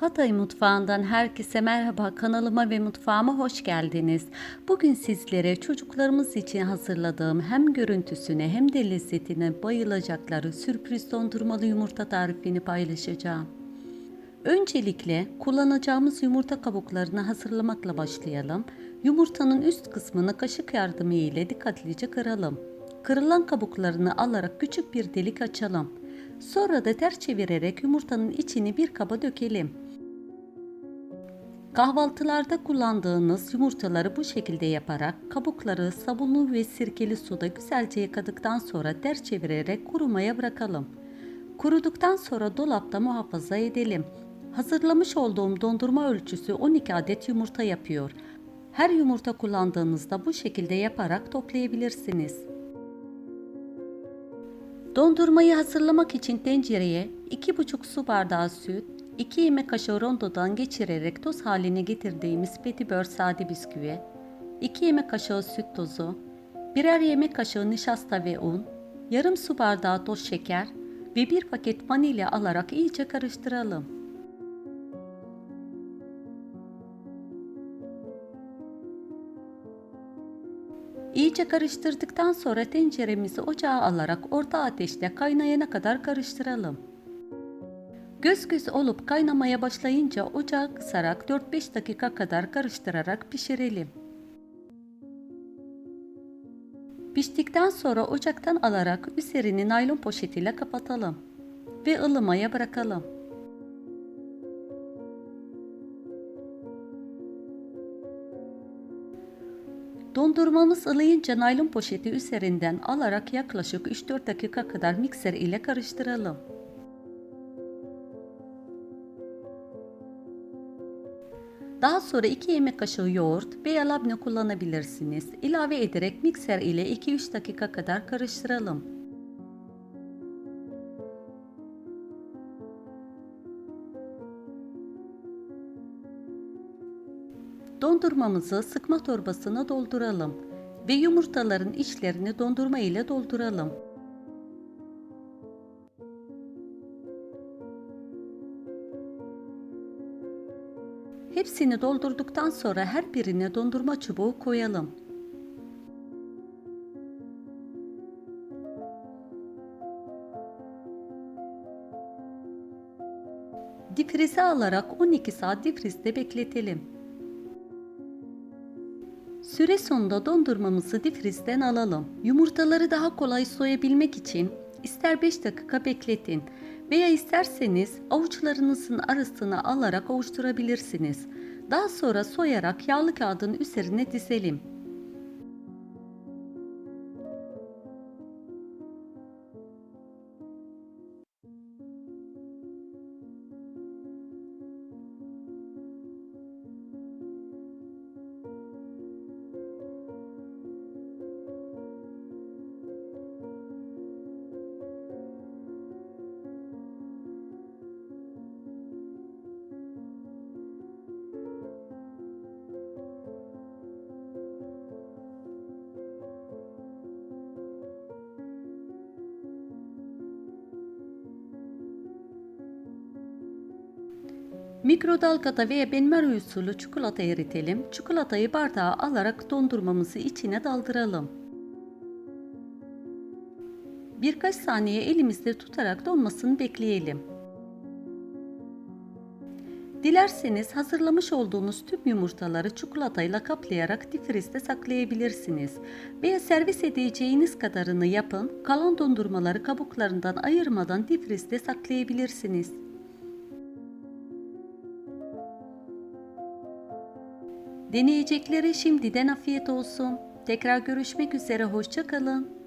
Hatay mutfağından herkese merhaba. Kanalıma ve mutfağıma hoş geldiniz. Bugün sizlere çocuklarımız için hazırladığım hem görüntüsüne hem de lezzetine bayılacakları sürpriz dondurmalı yumurta tarifini paylaşacağım. Öncelikle kullanacağımız yumurta kabuklarını hazırlamakla başlayalım. Yumurtanın üst kısmını kaşık yardımı ile dikkatlice kıralım. Kırılan kabuklarını alarak küçük bir delik açalım. Sonra da ters çevirerek yumurtanın içini bir kaba dökelim. Kahvaltılarda kullandığınız yumurtaları bu şekilde yaparak kabukları sabunlu ve sirkeli suda güzelce yıkadıktan sonra ters çevirerek kurumaya bırakalım. Kuruduktan sonra dolapta muhafaza edelim. Hazırlamış olduğum dondurma ölçüsü 12 adet yumurta yapıyor. Her yumurta kullandığınızda bu şekilde yaparak toplayabilirsiniz. Dondurmayı hazırlamak için tencereye 2,5 su bardağı süt, 2 yemek kaşığı rondodan geçirerek toz haline getirdiğimiz petibör sade bisküvi, 2 yemek kaşığı süt tozu, birer yemek kaşığı nişasta ve un, yarım su bardağı toz şeker ve bir paket vanilya alarak iyice karıştıralım. İyice karıştırdıktan sonra tenceremizi ocağa alarak orta ateşte kaynayana kadar karıştıralım. Göz göz olup kaynamaya başlayınca ocağı kısarak 4-5 dakika kadar karıştırarak pişirelim. Piştikten sonra ocaktan alarak üzerini naylon poşetiyle kapatalım ve ılımaya bırakalım. Dondurmamız ılıyınca naylon poşeti üzerinden alarak yaklaşık 3-4 dakika kadar mikser ile karıştıralım. Daha sonra 2 yemek kaşığı yoğurt veya labne kullanabilirsiniz. İlave ederek mikser ile 2-3 dakika kadar karıştıralım. Dondurmamızı sıkma torbasına dolduralım ve yumurtaların içlerini dondurma ile dolduralım. Hepsini doldurduktan sonra her birine dondurma çubuğu koyalım. Difrize alarak 12 saat difrizde bekletelim. Süre sonunda dondurmamızı difrizden alalım. Yumurtaları daha kolay soyabilmek için ister 5 dakika bekletin veya isterseniz avuçlarınızın arasına alarak ovuşturabilirsiniz. Daha sonra soyarak yağlı kağıdın üzerine dizelim. Mikrodalgada veya benmari usulü çikolata eritelim. Çikolatayı bardağa alarak dondurmamızı içine daldıralım. Birkaç saniye elimizde tutarak donmasını bekleyelim. Dilerseniz hazırlamış olduğunuz tüm yumurtaları çikolatayla kaplayarak difrizde saklayabilirsiniz. Veya servis edeceğiniz kadarını yapın, kalan dondurmaları kabuklarından ayırmadan difrizde saklayabilirsiniz. Deneyeceklere şimdiden afiyet olsun. Tekrar görüşmek üzere, hoşçakalın.